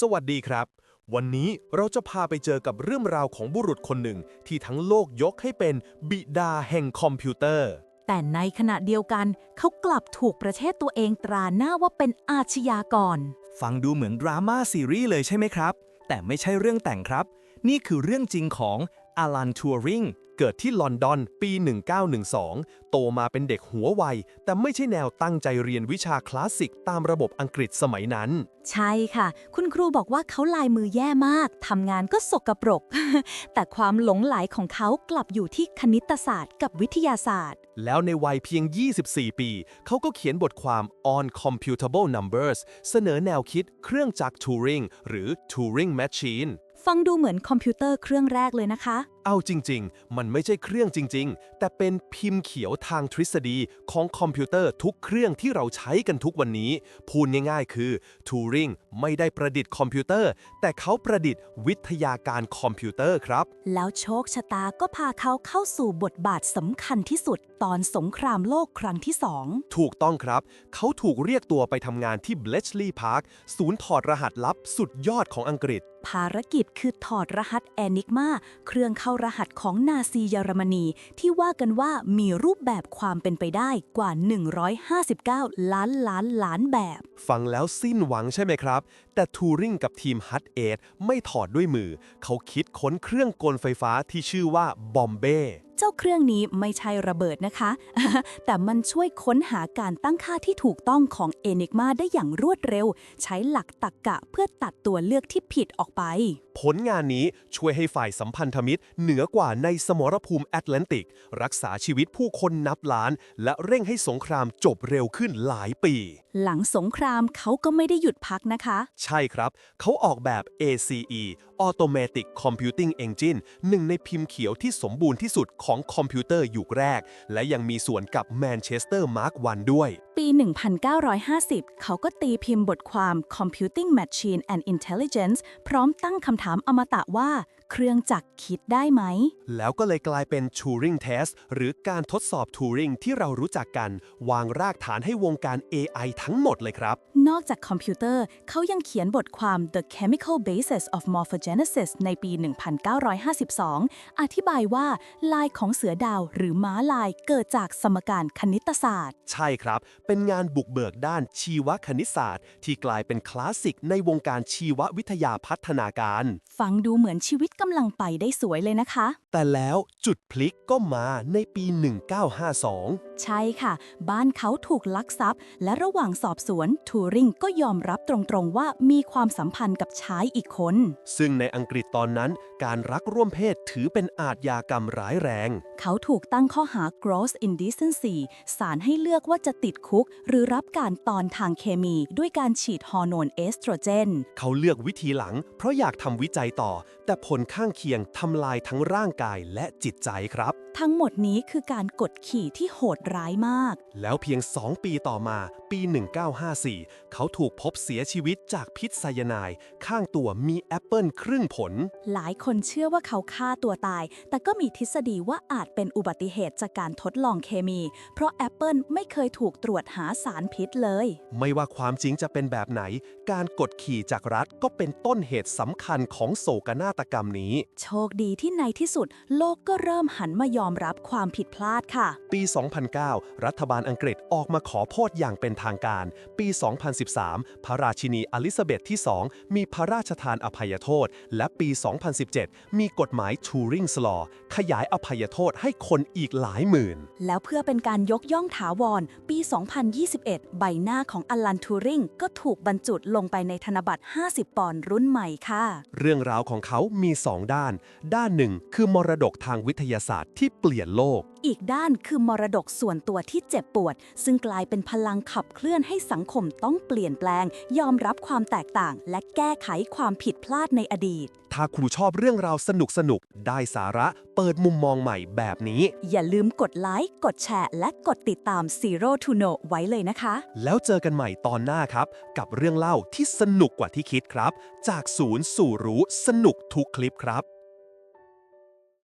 สวัสดีครับ วันนี้เราจะพาไปเจอกับเรื่องราวของบุรุษคนหนึ่งที่ทั้งโลกยกให้เป็นบิดาแห่งคอมพิวเตอร์ แต่ในขณะเดียวกันเขากลับถูกประเทศตัวเองตราหน้าว่าเป็นอาชญากร ฟังดูเหมือนดราม่าซีรีส์เลยใช่ไหมครับ แต่ไม่ใช่เรื่องแต่งครับ นี่คือเรื่องจริงของอลันทัวริง เกิดที่ลอนดอนปี 1912 โตมาเป็นเด็กหัวไว แต่ไม่ใช่แนวตั้งใจเรียนวิชาคลาสสิกตามระบบอังกฤษสมัยนั้น ใช่ค่ะ คุณครูบอกว่าเขาลายมือแย่มาก ทำงานก็สกปรก แต่ความหลงไหลของเขากลับอยู่ที่คณิตศาสตร์กับวิทยาศาสตร์ แล้วในวัยเพียง 24 ปี เขาก็เขียนบทความ on computable numbers เสนอแนวคิดเครื่องจักร Turing หรือ Turing Machine ฟังดูเหมือนคอมพิวเตอร์เครื่องแรกเลยนะคะ เอาจริง ๆ มันไม่ใช่เครื่องจริง ๆ แต่เป็นพิมพ์เขียวทางทฤษฎีของคอมพิวเตอร์ทุกเครื่องที่เราใช้กันทุกวันนี้ พูดง่าย ๆ คือ Turing ไม่ได้ประดิษฐ์คอมพิวเตอร์ แต่เขาประดิษฐ์วิทยาการคอมพิวเตอร์ครับ แล้วโชคชะตาก็พาเขาเข้าสู่บทบาทสำคัญที่สุด ตอนสงครามโลกครั้งที่สองถูกต้องครับ เขาถูกเรียกตัวไปทำงานที่ Bletchley Park ศูนย์ถอดรหัสลับสุดยอดของอังกฤษ ภารกิจคือถอดรหัสแอนิกมาเครื่องเข้ารหัสของนาซีเยอรมนี ที่ว่ากันว่ามีรูปแบบความเป็นไปได้กว่า 159 ล้านล้านล้านแบบ ฟังแล้วสิ้นหวังใช่ไหมครับ แต่ทูริงกับทีมฮัตเอทไม่ถอดด้วยมือ เขาคิดค้นเครื่องกลไฟฟ้าที่ชื่อว่าบอมเบ้เจ้าเครื่องนี้ไม่ใช่ระเบิดนะคะ แต่มันช่วยค้นหาการตั้งค่าที่ถูกต้องของเอนิกมาได้อย่างรวดเร็ว ใช้หลักตรรกกะเพื่อตัดตัวเลือกที่ผิดออกไป ผลงานนี้ช่วยให้ฝ่ายสัมพันธมิตร เหนือกว่าในสมรภูมิแอตแลนติก รักษาชีวิตผู้คนนับล้าน และเร่งให้สงครามจบเร็วขึ้นหลายปี หลังสงครามเขาก็ไม่ได้หยุดพักนะคะใช่ครับ เขาออกแบบ ACE Automatic Computing Engine หนึ่งในพิมพ์เขียวที่สมบูรณ์ที่สุดของคอมพิวเตอร์ยุคแรก และยังมีส่วนกับ Manchester Mark 1ด้วย ปี 1950 เขาก็ตีพิมพ์บทความ Computing Machine and Intelligence พร้อมตั้งคำถามอมตะว่า เครื่องจักรคิดได้ไหม แล้วก็เลยกลายเป็น Turing Test หรือการทดสอบ Turing ที่เรารู้จักกัน วางรากฐานให้วงการ AI ทั้งหมดเลยครับ นอกจากคอมพิวเตอร์เขายังเขียนบทความ The Chemical Basis of Morphogenesis ในปี 1952 อธิบายว่าลายของเสือดาวหรือม้าลายเกิดจากสมการคณิตศาสตร์ ใช่ครับ เป็นงานบุกเบิกด้านชีวคณิตศาสตร์ ที่กลายเป็นคลาสสิกในวงการชีววิทยาพัฒนาการ ฟังดูเหมือนชีวิตกำลังไปได้สวยเลยนะคะ แต่แล้วจุดพลิกก็มาในปี 1952ใช่ค่ะ บ้านเขาถูกลักทรัพย์ และระหว่างสอบสวนทูริงก็ยอมรับตรงๆว่ามีความสัมพันธ์กับชายอีกคน ซึ่งในอังกฤษตอนนั้น การรักร่วมเพศถือเป็นอาทยากรรมร้ายแรง เขาถูกตั้งข้อหา gross indecency สารให้เลือกว่าจะติดคุก หรือรับการตอนทางเคมี ด้วยการฉีดฮอร์โมนเอสโตรเจน เขาเลือกวิธีหลัง เพราะอยากทำวิจัยต่อ แต่ผลข้างเคียงทำลายทั้งร่างกายและจิตใจครับ ทั้งหมดนี้คือการกดขี่ที่โหดร้ายมาก แล้วเพียง 2 ปีต่อมา ปี 1954 เขาถูกพบเสียชีวิตจากพิษไซยาไนด์ข้างตัวมีแอปเปิลครึ่งผล หลายคนเชื่อว่าเขาฆ่าตัวตาย แต่ก็มีทฤษฎีว่าอาจเป็นอุบัติเหตุจากการทดลองเคมี เพราะแอปเปิลไม่เคยถูกตรวจหาสารพิษเลย ไม่ว่าความจริงจะเป็นแบบไหน การกดขี่จากรัฐก็เป็นต้นเหตุสำคัญของโศกนาฏกรรมนี้ โชคดีที่ในที่สุด โลกก็เริ่มหันมายอมรับความผิดพลาดค่ะ ปี2009 รัฐบาลอังกฤษออกมาขอโทษอย่างเป็นทางการ ปี 2013 พระราชินีอลิซาเบธที่ 2 มีพระราชทานอภัยโทษ และปี 2017 มีกฎหมาย Turing's Law ขยายอภัยโทษให้คนอีกหลายหมื่น แล้วเพื่อเป็นการยกย่องถาวร ปี 2021 ใบหน้าของอลันทูริงก็ถูกบรรจุลงไปในธนบัตร 50 ปอนด์รุ่นใหม่ค่ะ เรื่องราวของเขามี 2 ด้าน ด้านหนึ่งคือมรดกทางวิทยาศาสตร์ที่เปลี่ยนโลก อีกด้านคือมรดกส่วนตัวที่เจ็บปวด ซึ่งกลายเป็นพลังขับเคลื่อนให้สังคมต้องเปลี่ยนแปลง ยอมรับความแตกต่าง และแก้ไขความผิดพลาดในอดีต ถ้าครูชอบเรื่องราวสนุกสนุกๆได้สาระเปิดมุมมองใหม่แบบนี้ อย่าลืมกดไลค์กดแชร์ และกดติดตาม Zero to No ไว้เลยนะคะ แล้วเจอกันใหม่ตอนหน้าครับ กับเรื่องเล่าที่สนุกกว่าที่คิดครับ จากศูนย์สู่รู้สนุกทุกคลิปครับ